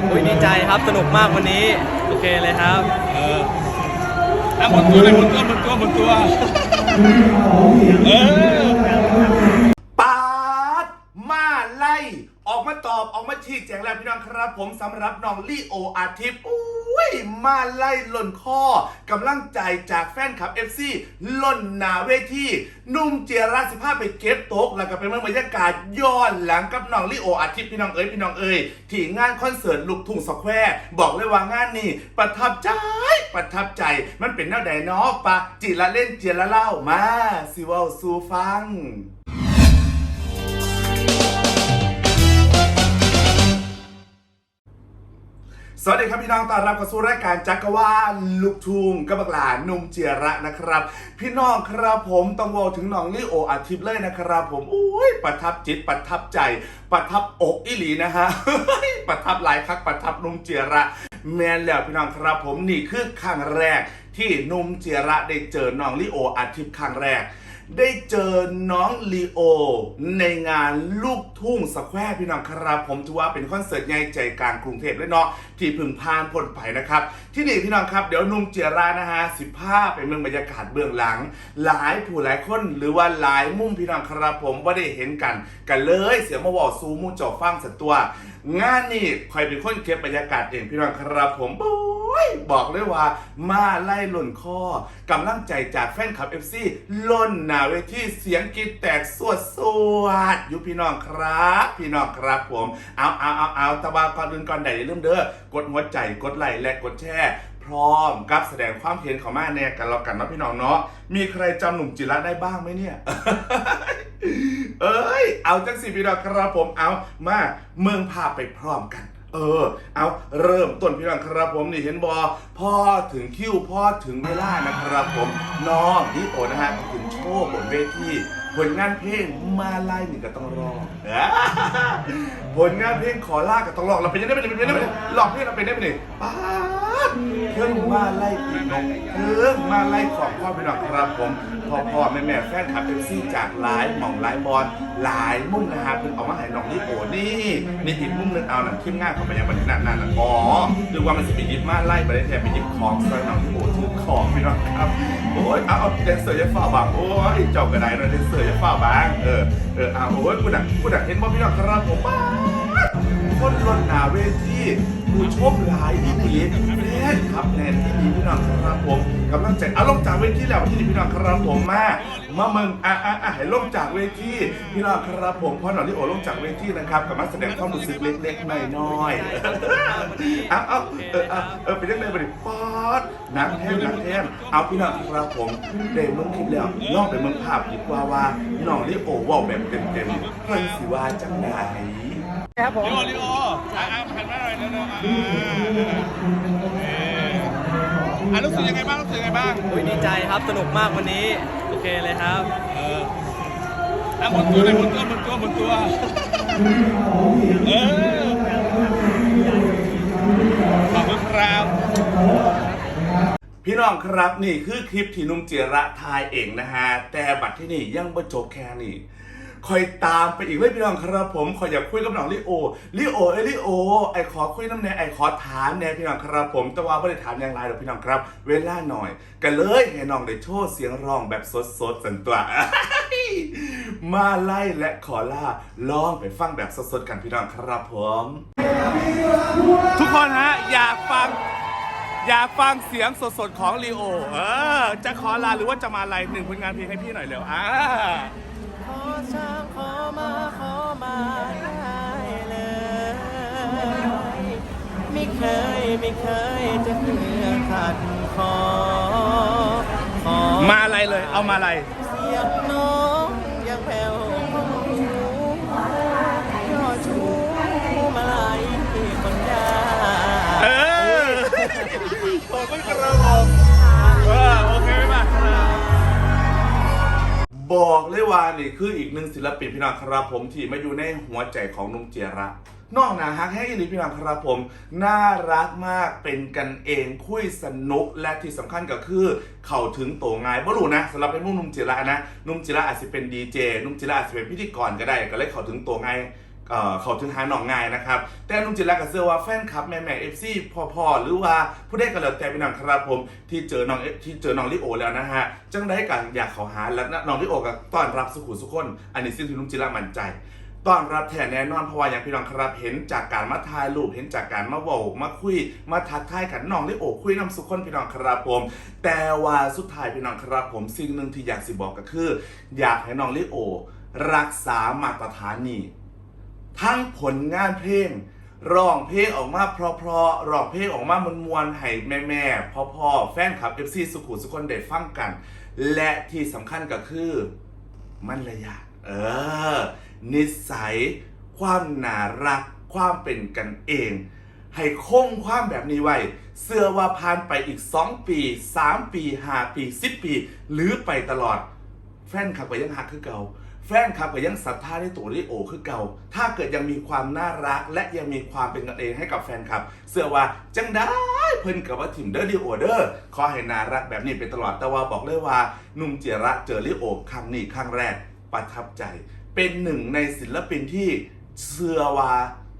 อุ้ยดีใจครับสนุกมากวันนี้โอเคเลยครับเอออะหมดตัวเลยหมดตัวหมดตัวหมดตัวเออปาดมาไล่ ออกมาตอบออกมาชี้แจงแล้วพี่น้องครับ ผมสำหรับน้องลี่โออาทิตย์อุ้ ยมาไล่หล่นข้อกำลังใจจากแฟนคลับ FC ล่นหนาเวทีนุ่มเจียราสิภาพไปเก็บโต๊ะแล้วก็เป็นบรรยากาศย้อนหลังกับน้องลี่โออาทิตย์พี่น้องเอ๋ยพี่น้องเอ๋ยที่งานคอนเสิร์ตลูกทุ่งสแควร์บอกเลยว่างานนี้ประทับใจประทับใจมันเป็นแนวใดเนาะปะจิละเล่นเจียละเล่ามาสิว่าสูฟัง สวัสดีครับพี่น้องต้อนรับเข้าสู่รายการจักรวาลลูกทุ่งกับบักหลานนุ่มเจียระนะครับ พี่น้องครับผมต้องวอถึงน้องลิโออาทิตย์เลยนะครับผมอุ้ยประทับจิตประทับใจ ประทับอกอิหลีนะฮะประทับหลายคักประทับนุ่มเจียระแมนแล้วพี่น้องครับผมนี่คือครั้งแรกที่นุ่มเจียระได้เจอน้องลิโออาทิตย์ครั้งแรก ได้เจอน้องลีโอ ในงานลูกทุ่งสแควร์พี่น้องครับ ผมถือว่าเป็นคอนเสิร์ตใหญ่ใจกลางกรุงเทพเลยเนาะที่พึ่งพานพ้นไปนะครับ ที่นี่พี่น้องครับเดี๋ยวนุ่มเจียรานะฮะสิภาพเป็นเมืองบรรยากาศเบื้องหลัง หลายผู้หลายคนหรือว่าหลายมุมพี่น้องครับผมว่าได้เห็นกันกันเลยเสียงมาบอกซูมูจอฟังสัตตัว งานนี่คอยเป็นคนเก็บบรรยากาศเองพี่น้องครับผมโอ้ ยบอกเลยว่ามาไล่หล่นข้อกำลังใจจากแฟนคลับ FC ล่นหนาเวทีเสียงกีดแตกสวดสวดอยู่พี่น้องครับ พี่น้องครับผมเอาเอาเอาเอาตะวาก่อนอื่นก่อนใดอย่าลืมเด้อกดหัวใจกดไลค์และกดแชร์พร้อมกับแสดงความเห็นของมาแน่กันเรากันนาะพี่น้องเนาะมีใครจำหนุ่มจิระได้บ้างไหมเนี่ยเอ้ย เอาจังสิพี่น้องครับผมเอามาเมืองพาไปพร้อมกัน เออ เอาเริ่มต้นพี่น้องครับผมนี่เห็นบอพ่อถึงคิวพ่อถึงเวลานะครับผมน้องนี่โอนะฮะถึงโชว์บนเวทีผลงานเพลงมาไล่หนึ่งก็ต้องรองผลงานเพลงขอลาก็ต้องรอเราเป็นยังไงเป็นยังไงเป็นยังไงหลอกเพลงเราเป็นยังไงเป็นยังไงป๊า เครื่องมาไล่ปีนกเครื่องมาไล่ของพ่อพี่น้องครับผมพ่อพ่อแม่แม่แฟนคลับเอฟซีจากหลายหม่องหลายบอลหลายมุมนะฮะเพิ่งเอามาให้น้องนี่โอนี่นี่อีกมุมหนึงเอาหนังขึ้นง่ายเข้าไปยังบันทึกนั่นนั่นอ๋อหรือว่ามันจะไปยิบมาไล่ไปได้แทนไปยิบของใส่น้องนี่โอถือของพี่น้องครับโอ้ยเอาเอาแดนเซอร์จะฝ่าบางโอ้ยเจ้ากระไดเลยแดนเซอร์จะฝ่าบางเออเออเอาโอ้ยกูดักกูดักเห็นบ่พี่น้องครับผมป้าคนล้นหนาเวทีผู้ชมหลายที่ดีแน่ นครับแนนที่ดีพี่น้องครับผมกำลังใจเอาลงจากเวทีแล้วที่ดีพี่น้องครับผมมามาเมืองอะอะอะให้ลงจากเวทีพี่น้องครับผมพ่อหน่อยที่โอลงจากเวทีนะครับกำลังแสดงความรู้สึกเล็กๆน้อยๆเอาเอาเออเอาเออไปเรื่องไหนไปดิป๊อดนังแท้หนังแท้เอาพี่น้องครับผมได้เมืองคลิปแล้วลองไปเมืองภาพดีกว่าว่าน้องลิโอเว่าแบบเต็มๆเพิ่อนสิว่าจังไหนครับผมลิโอลิโออะหันมาหน่อยเร็วๆ อะรู้สึกยังไงบ้างรู้สึกยังไงบ้างอุ้ยดีใจครับสนุกมากวันนี้ โอเคเลยครับเอออะหมดตัวเลยหมดตัวหมดตัวหมดตัวเออขอบคุณครับพี่น้องครับนี่คือคลิปที่หนุ่มเจียระทายเองนะฮะแต่บัตรที่นี่ยังบ่จบแค่นี้ คอยตามไปอีกเลยพี่น้องครับผมขอยอยากคุยกับน้องลิโอลิโอเอลิโอไอขอคุยน้ำแน่ไอขอถามแน่พี่น้องครับผมแต่ว่าไม่ได้ถามอย่างไรหรอกพี่น้องครับ เวลาหน่อย กันเลยให้น้องได้โชว์เสียงร้องแบบสดๆสันตัวมาไล่และขอล่าลองไปฟังแบบสดๆกันพี่น้องครับผม ทุกคนฮะอยากฟังอยากฟังเสียงสดๆของลีโอ เออ จะขอลาหรือว่าจะมาอะไรหนึ่งผลงานเพลงให้พี่หน่อยเร็วอ่า เคยไม่เคยจะเพื่อขัดขอขอมาอะไรเลย เอามาอะไร เสียงน้องยังแผ่วหูยอดชูมาลายคนยาเออขอบคุณครับผมเออโอเคไหมครับบอกเลยว่านี่คืออีกหนึ่งศิลปินพี่น้องครับผมที่มาอยู่ในหัวใจของนุ่มเจียระ นอกนาฮักแห้งอีนีพี่น้องครับผม น่ารักมากเป็นกันเองคุยสนุกและที่สำคัญก็คือ เข้าถึงโตง่ายบ่รู้นะสำหรับไอ้พวกนุ่มจิระนะนุ่มจิระอาจจะเป็นดีเจนุ่มจิระอาจจะเป็นพิธีกรก็ได้ก็เลยเข้าถึงโตง่ายเอ่อเขาถึงหาหนองง่ายนะครับ แต่นุ่มจิรักกับเสื้อว่าแฟนคลับแม่แม่เอฟซีพ่อๆหรือว่าผู้ได้กระเลิดแต่พี่น้องครับผม ที่เจอน้องที่เจอน้องลิโอแล้วนะฮะจังได้กันอยากเขาหาแล้วนะน้องลิโอกับต้อนรับสุขุสุขคน อันนี้ซึ่งที่นุ่มจิรักมั่นใจ ต้อนรับแทนแน่นอนเพราะว่าอย่างพี่น้องครับเห็นจากการมาถ่ายรูปเห็นจากการมาเว้ามาคุย มาทักทายกันน้องลิโอคุยน้ำสุขคนพี่น้องครับผม แต่ว่าสุดท้ายพี่น้องครับผมสิ่งหนึ่งที่อยากสิบอกก็คือ อยากให้น้องลิโอ รักษามาตรฐานนี้ทั้งผลงานเพลงร้องเพลงออกมาเพราะๆร้องเพลงออกมามวนๆให้แม่ๆพ่อๆแฟนคลับ FC สุขุสุขคนได้ฟังกัน และที่สำคัญก็คือมันระยะเออ นิสัย ความน่ารัก ความเป็นกันเอง ให้คงความแบบนี้ไว้ เสื้อว่าผ่านไปอีก 2 ปี 3 ปี 5 ปี 10 ปี หรือไปตลอด แฟนคลับก็ยังหักคือเก่า แฟนคลับก็ยังศรัทธาในตัวลิโอคือเก่า ถ้าเกิดยังมีความน่ารัก และยังมีความเป็นกันเองให้กับแฟนคลับ เสื้อว่าจังได้เพิ่นกับว่าถิ่มเดอร์ลิโอเดอร์ขอให้น่ารักแบบนี้ไปตลอดแต่ว่าบอกเลยว่านุ่มเจระเจอลิโอครั้งนี้ครั้งแรกประทับใจ เป็นหนึ่งในศิลปินที่เสื่อว่า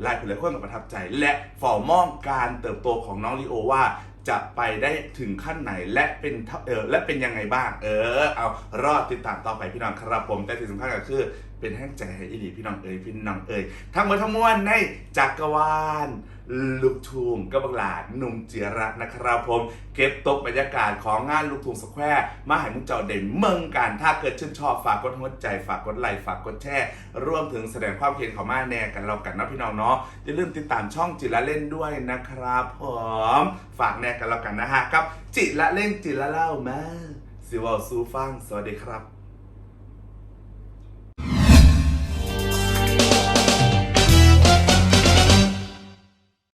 หลายคนหลายคนก็ประทับใจ และฝ่อมองการเติบโตของน้องลีโอว่าจะไปได้ถึงขั้นไหนและเป็นเท่าเออและเป็นยังไงบ้าง เออ เอารอดติดตามต่อไปพี่น้องครับผม แต่ที่สำคัญก็คือ เป็นแห้งใจให้อีหลีพี่น้องเอ๋ยพี่น้องเอ๋ยทั้งหมดทั้งมวลในจักรวาลลูกทุ่งกับบักหลาหนุ่มเจียระนะครับผม เก็บตกบรรยากาศของงานลูกทุ่งสแควร์มาให้มุกเจ้าเด่นเมืองกัน ถ้าเกิดชื่นชอบฝากกดหัวใจฝากกดไลค์ฝากกดแชร์รวมถึงแสดงความเห็นเขามาแน่กันเรากันนะพี่น้องเนาะอย่าลืมติดตามช่องจิละเล่นด้วยนะครับผมฝากแน่กันแล้วกันนะฮะกับ จิละเล่นจิละเล่ามาสิวอลซูฟังสวัสดีครับ